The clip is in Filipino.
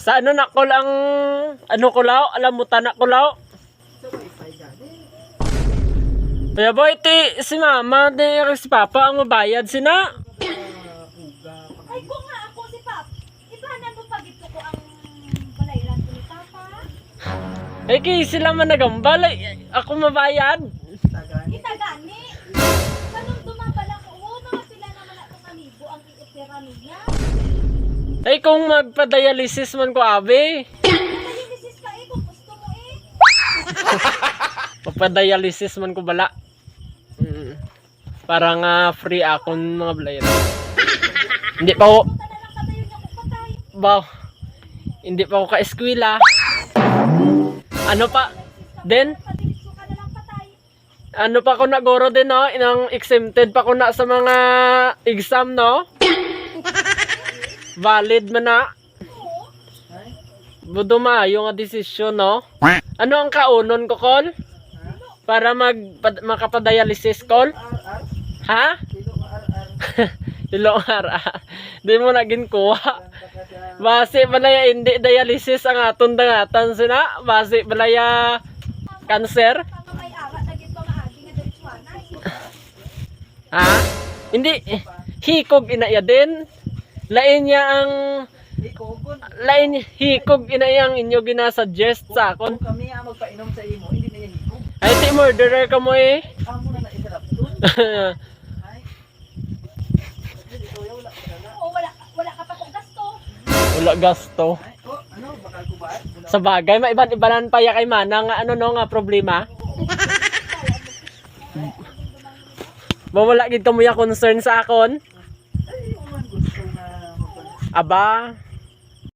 Sa ano na ko lang, ano ko lao, alam mo tanak ko lao. Kaya boy, ti, si mama, di si papa ang mabayad sina. Ay, kung nga ako si Pap, ibanan mo pag ito ko ang balayran ko ni Papa. Eh, kay sila man nagambal, eh, ako mabayad. tagani. Kita gani. Kanong dumabala ko, oh, mga sila naman ako kanibo ang iipira niya. Ay, kung magpa-dialysis man ko, abe. Nalilisis ka eh, kung gusto mo eh. Magpa-dialysis man ko bala. Mm. Para nga free akong mga blayer. Hindi pa ako, Punta na lang katayo niya kung patay. ba, hindi pa ako ka-eskwela. Ano pa? Then, ano pa ako nagoro din, no? Inang exempted pa ko na sa mga exam, no? Valid man na. Maayo nga desisyon, no? Ano ang kaunon ko, Kol? Para mag pad- makapadialysis, Kol? Ha? Ilong ara. Di mo na ginkuha. Base balaya hindi dialysis ang aton dangatan sina. Base balaya cancer. Ha? Hindi. Hikog ina ya din. Lain niya ang lain hikog ina yang inyo ginasuggest sa akon. Kami ang magpainom sa imo, hindi na yan ikog. Ay ti murderer ka mo eh. Amo na naisarap doon. Ay. Hindi, kuya, wala ka na. Oo, wala, wala ka pa kung gasto. Wala gasto. Oh, ano, bakal ko ba? Sa bagay, maiban ibanan pa ya kay mana nga ano no nga problema. Ba wala gid kamo ya concern sa akon. Ay, yung man gusto na magpainom. Aba,